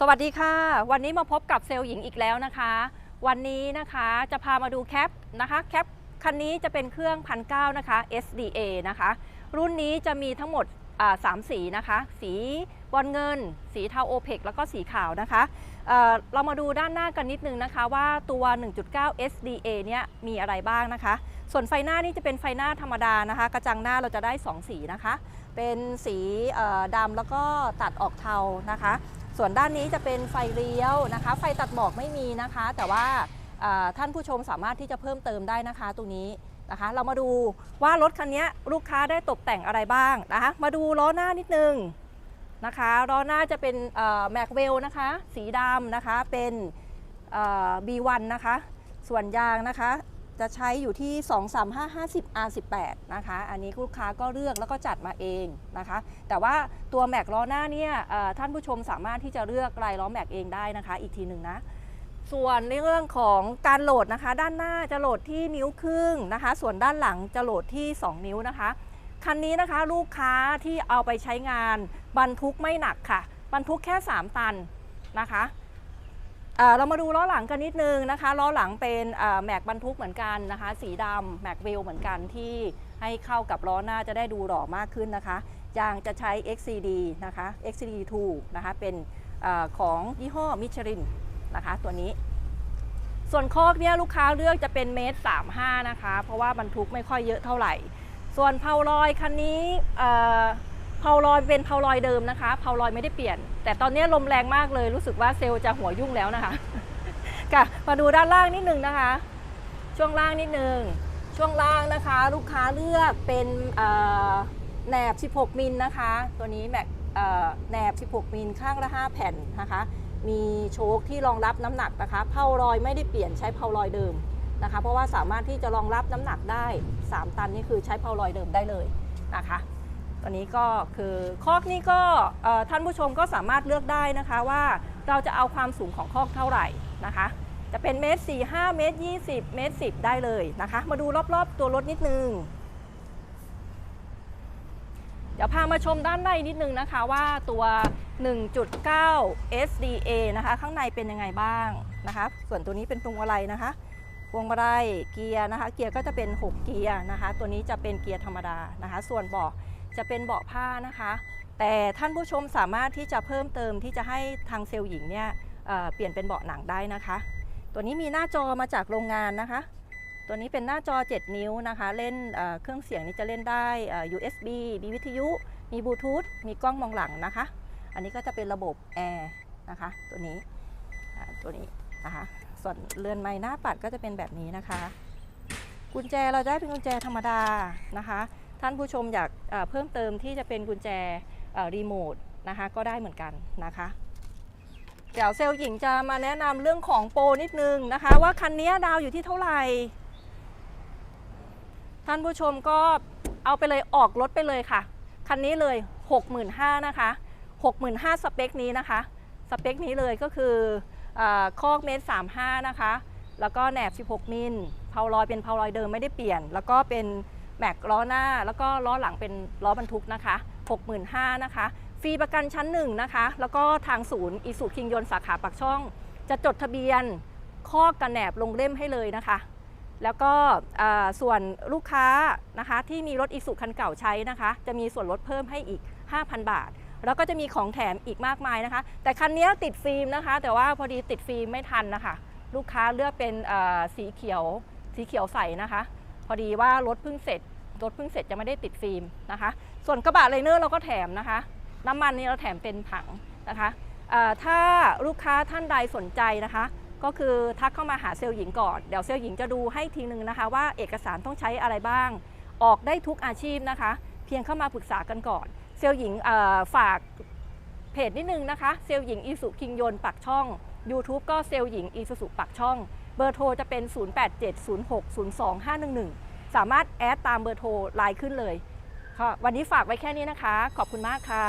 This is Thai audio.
สวัสดีค่ะ วันนี้มาพบกับเซลล์หญิงอีกแล้วนะคะ วันนี้นะคะจะพามาดูแคปนะคะแคปคันนี้จะเป็นเครื่องพันเนะคะ SDA นะคะ รุ่นนี้จะมีทั้งหมดสามสีนะคะ สีบอลเงิน สีเทาโอเพกแล้วก็สีขาวนะคะเเรามาดูด้านหน้ากันนิดนึงนะคะว่าตัว 1.9 SDA เนี่ยมีอะไรบ้างนะคะ ส่วนไฟหน้านี่จะเป็นไฟหน้าธรรมดานะคะ กระจังหน้าเราจะได้ 2 สีนะคะ เป็นสีดำแล้วก็ตัดออกเทานะคะ ส่วนด้านนี้จะเป็นไฟเลี้ยวนะคะ ไฟตัดหมอกไม่มีนะคะ แต่ว่าท่านผู้ชมสามารถที่จะเพิ่มเติมได้นะคะ ตรงนี้นะคะ เรามาดูว่ารถคันนี้ลูกค้าได้ตกแต่งอะไรบ้างนะคะ มาดูล้อหน้านิดนึงนะคะล้อหน้าจะเป็นแม็กเวลนะคะ สีดำนะคะเป็น B1 นะคะ ส่วนยางนะคะ จะใช้อยู่ที่ 23550 R18 นะคะ อันนี้ลูกค้าก็เลือกแล้วก็จัดมาเองนะคะ แต่ว่าตัวแม็กล้อหน้าเนี่ยท่านผู้ชมสามารถที่จะเลือกลายล้อแม็กเองได้นะคะ อีกทีหนึ่งนะ ส่วนในเรื่องของการโหลดนะคะ ด้านหน้าจะโหลดที่นิ้วครึ่งนะคะ ส่วนด้านหลังจะโหลดที่ 2 นิ้วนะคะ คันนี้นะคะลูกค้าที่เอาไปใช้งานบรรทุกไม่หนักค่ะ บรรทุกแค่ 3 ตันนะคะ เรามาดูล้อหลังกันนิดนึงนะคะล้อหลังเป็นแม็กบรรทุกเหมือนกันนะคะ สีดำแม็กเวลเหมือนกันที่ให้เข้ากับล้อหน้าจะได้ดูหล่อมากขึ้นนะคะยางจะใช้ XCD นะคะ XCD 2 นะคะเป็นออของยี่ห้อมิชลินนะคะตัวนี้ ส่วนคอกเนี่ยลูกค้าเลือกจะเป็นเมตร35 นะคะ เพราะว่าบรรทุกไม่ค่อยเยอะเท่าไหร่ ส่วนเพาลอยคันนี้ เอ่อเพาลอยเป็นเพาลอยเดิมนะคะเพาลอยไม่ได้เปลี่ยน แต่ตอนนี้ลมแรงมากเลยรู้สึกว่าเซลล์จะหัวยุ่งแล้วนะคะค่ะมาดูด้านล่างนิดนึงนะคะ ช่วงล่างนิดนึงช่วงล่างนะคะ ลูกค้าเลือกเป็นแหนบ 16 มิลนะคะ ตัวนี้แม็กแหนบ 16 มิลข้างละ 5 แผ่นนะคะ มีโชคที่รองรับน้ำหนักนะคะเพาลอยไม่ได้เปลี่ยนใช้เพาลอยเดิมนะคะ เพราะว่าสามารถที่จะรองรับน้ำหนักได้ 3 ตันนี่คือใช้เพาลอยเดิมได้เลยนะคะ ตัวนี้ก็คือคอกนี้ก็ท่านผู้ชมก็สามารถเลือกได้นะคะว่าเราจะเอาความสูงของคอกเท่าไหร่นะคะ จะเป็นเมตรสี่ห้าเมตรยี่สิบเมตรสิบได้เลยนะคะ มาดูรอบๆตัวรถนิดนึง เดี๋ยวพามาชมด้านในนิดนึงนะคะว่าตัว 1.9 SDA นะคะ ข้างในเป็นยังไงบ้างนะคะ ส่วนตัวนี้เป็นพวงมาลัยนะคะ พวงมาลัยเกียร์นะคะ เกียร์ก็จะเป็น 6 เกียร์นะคะ ตัวนี้จะเป็นเกียร์ธรรมดานะคะ ส่วนเบาะจะเป็นเบาะผ้านะคะ แต่ท่านผู้ชมสามารถที่จะเพิ่มเติมที่จะให้ทางเซลล์หญิงเนี่ยเเปลี่ยนเป็นเบาะหนังได้นะคะ ตัวนี้มีหน้าจอมาจากโรงงานนะคะ ตัวนี้เป็นหน้าจอ 7 นิ้วนะคะ เล่นเเครื่องเสียงนี้จะเล่นได้ USB มีวิทยุ มีบลูทูธ มีกล้องมองหลังนะคะ อันนี้ก็จะเป็นระบบแอร์นะคะ ตัวนี้ตัวนี้นะคะ ส่วนเรือนไม้หน้าปัดก็จะเป็นแบบนี้นะคะ กุญแจเราได้เป็นกุญแจธรรมดานะคะ ท่านผู้ชมอยากเพิ่มเติมที่จะเป็นกุญแจรีโมทนะคะก็ได้เหมือนกันนะคะเดี๋ยวเซลล์หญิงจะมาแนะนำเรื่องของโปรนิดนึงนะคะ ว่าคันนี้ดาวอยู่ที่เท่าไหร่ ท่านผู้ชมก็เอาไปเลยออกรถไปเลยค่ะ คันนี้เลย 65,000นะคะ 65,000สเปคนี้นะคะ สเปคนี้เลยก็คือ คอกเมตร35 นะคะ แล้วก็แหนบ 16 มิลเพาลอยเป็นเพาลอยเดิมไม่ได้เปลี่ยน แล้วก็เป็นแม็กล้อหน้า แล้วก็ล้อหลังเป็นล้อบรรทุกนะคะ 65,000นะคะ ฟรีประกันชั้นหนึ่งนะคะ แล้วก็ทางศูนย์อีสุคิงยนสาขาปากช่อง จะจดทะเบียนข้อกระแหนบลงเล่มให้เลยนะคะ แล้วก็ส่วนลูกค้านะคะที่มีรถอีสุคันเก่าใช้นะคะ จะมีส่วนลดเพิ่มให้อีก 5,000 บาท แล้วก็จะมีของแถมอีกมากมายนะคะ แต่คันนี้ติดฟิล์มนะคะ แต่ว่าพอดีติดฟิล์มไม่ทันนะคะ ลูกค้าเลือกเป็นสีเขียวสีเขียวใสนะคะ พอดีว่ารถเพิ่งเสร็จรถเพิ่งเสร็จจะไม่ได้ติดฟิล์มนะคะ ส่วนกระบะไลเนอร์เราก็แถมนะคะ น้ำมันนี่เราแถมเป็นผังนะคะถ้าลูกค้าท่านใดสนใจนะคะ ก็คือทักเข้ามาหาเซลล์หญิงก่อน เดี๋ยวเซลล์หญิงจะดูให้ทีนึงนะคะ ว่าเอกสารต้องใช้อะไรบ้าง ออกได้ทุกอาชีพนะคะ เพียงเข้ามาปรึกษากันก่อน เซลหญิงฝากเพจนิดนึงนะคะ เซลหญิงอีสุคิงยนปักช่อง YouTube ก็เซลหญิงอีสุสุปักช่อง เบอร์โทรจะเป็น 0870602511 สามารถแอดตามเบอร์โทรไลน์ขึ้นเลยค่ะวันนี้ฝากไว้แค่นี้นะคะ ขอบคุณมากค่ะ